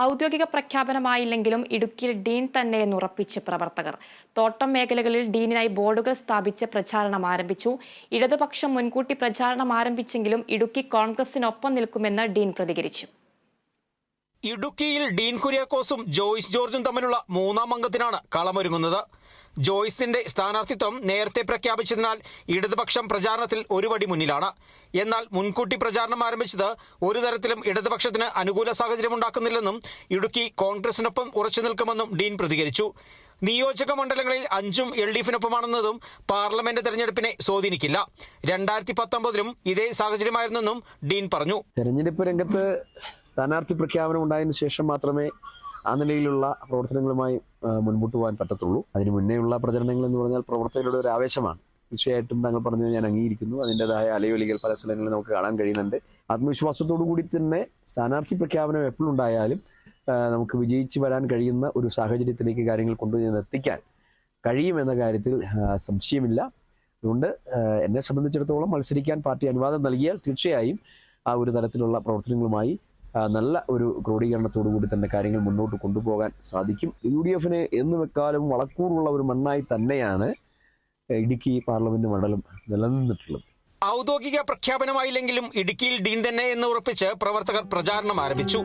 ഔദ്യോഗിക പ്രഖ്യാപനമായില്ലെങ്കിലും ഇടുക്കിയിൽ ഡീൻ തന്നെ എന്നുറപ്പിച്ച് പ്രവർത്തകർ. തോട്ടം മേഖലകളിൽ ഡീനിനായി ബോർഡുകൾ സ്ഥാപിച്ച് പ്രചാരണം ആരംഭിച്ചു. ഇടതുപക്ഷം മുൻകൂട്ടി പ്രചാരണം ആരംഭിച്ചെങ്കിലും ഇടുക്കി കോൺഗ്രസിനൊപ്പം നിൽക്കുമെന്ന് ഡീൻ പ്രതികരിച്ചു. ഇടുക്കിയിൽ ഡീൻ കുര്യാക്കോസും ജോയിസ് ജോർജും തമ്മിലുള്ള മൂന്നാം അംഗത്തിനാണ് കളമൊരുങ്ങുന്നത്. ജോയ്സിന്റെ സ്ഥാനാർത്ഥിത്വം നേരത്തെ പ്രഖ്യാപിച്ചതിനാൽ ഇടതുപക്ഷം പ്രചാരണത്തിൽ ഒരുപടി മുന്നിലാണ്. എന്നാൽ മുൻകൂട്ടി പ്രചാരണം ആരംഭിച്ചത് ഒരു തരത്തിലും ഇടതുപക്ഷത്തിന് അനുകൂല സാഹചര്യമുണ്ടാക്കുന്നില്ലെന്നും ഇടുക്കി കോൺഗ്രസിനൊപ്പം ഉറച്ചു നിൽക്കുമെന്നും ഡീൻ പ്രതികരിച്ചു. നിയോജക മണ്ഡലങ്ങളിൽ അഞ്ചും എൽ ഡി എഫിനൊപ്പമാണെന്നതും പാർലമെന്റ് തെരഞ്ഞെടുപ്പിനെ സ്വാധീനിക്കില്ല. രണ്ടായിരത്തി പത്തൊമ്പതിലും ഇതേ സാഹചര്യമായിരുന്നെന്നും ഡീൻ പറഞ്ഞു. തെരഞ്ഞെടുപ്പ് രംഗത്ത് സ്ഥാനാർത്ഥി പ്രഖ്യാപനം ഉണ്ടായതിനു ശേഷം മാത്രമേ ആ നിലയിലുള്ള പ്രവർത്തനങ്ങളുമായി മുൻപോട്ട് പോകാൻ പറ്റത്തുള്ളൂ. അതിന് മുന്നേയുള്ള പ്രചരണങ്ങൾ എന്ന് പറഞ്ഞാൽ പ്രവർത്തകരുടെ ഒരു ആവേശമാണ്. തീർച്ചയായിട്ടും താങ്കൾ പറഞ്ഞത് ഞാൻ അംഗീകരിക്കുന്നു. അതിന്റെതായ അലയൊലികൾ പല സ്ഥലങ്ങളിൽ നമുക്ക് കാണാൻ കഴിയുന്നുണ്ട്. ആത്മവിശ്വാസത്തോടു കൂടി തന്നെ സ്ഥാനാർത്ഥി പ്രഖ്യാപനം എപ്പോഴുണ്ടായാലും നമുക്ക് വിജയിച്ചു വരാൻ കഴിയുന്ന ഒരു സാഹചര്യത്തിലേക്ക് കാര്യങ്ങൾ കൊണ്ടുവന്ന് എത്തിക്കാൻ കഴിയുമെന്ന കാര്യത്തിൽ സംശയമില്ല. അതുകൊണ്ട് എന്നെ സംബന്ധിച്ചിടത്തോളം മത്സരിക്കാൻ പാർട്ടി അനുവാദം നൽകിയാൽ തീർച്ചയായും ആ ഒരു തരത്തിലുള്ള പ്രവർത്തനങ്ങളുമായി നല്ല ഒരു ക്രോഡീകരണത്തോടു കൂടി തന്നെ കാര്യങ്ങൾ മുന്നോട്ട് കൊണ്ടുപോകാൻ സാധിക്കും. യു ഡി എഫിന് എന്നും വെക്കാലും വളക്കൂറുള്ള ഒരു മണ്ണായി തന്നെയാണ് ഇടുക്കി പാർലമെന്റ് മണ്ഡലം നിലനിന്നിട്ടുള്ളത്. ഔദ്യോഗിക പ്രഖ്യാപനമായില്ലെങ്കിലും ഇടുക്കിയിൽ ഡീൻ തന്നെ എന്ന് ഉറപ്പിച്ച് പ്രവർത്തകർ പ്രചാരണം ആരംഭിച്ചു.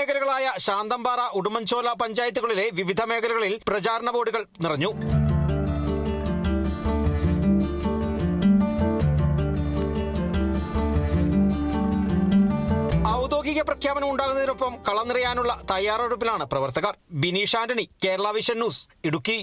മേഖലകളായ ശാന്തമ്പാറ ഉടുമ്പൻചോല പഞ്ചായത്തുകളിലെ വിവിധ മേഖലകളിൽ പ്രചാരണ ബോർഡുകൾ നിറഞ്ഞു. ഔദ്യോഗിക പ്രഖ്യാപനം ഉണ്ടാകുന്നതിനൊപ്പം കളം നിറയാനുള്ള തയ്യാറെടുപ്പിലാണ് പ്രവർത്തകർ. Bineesh Antony Kerala vision news Idukki.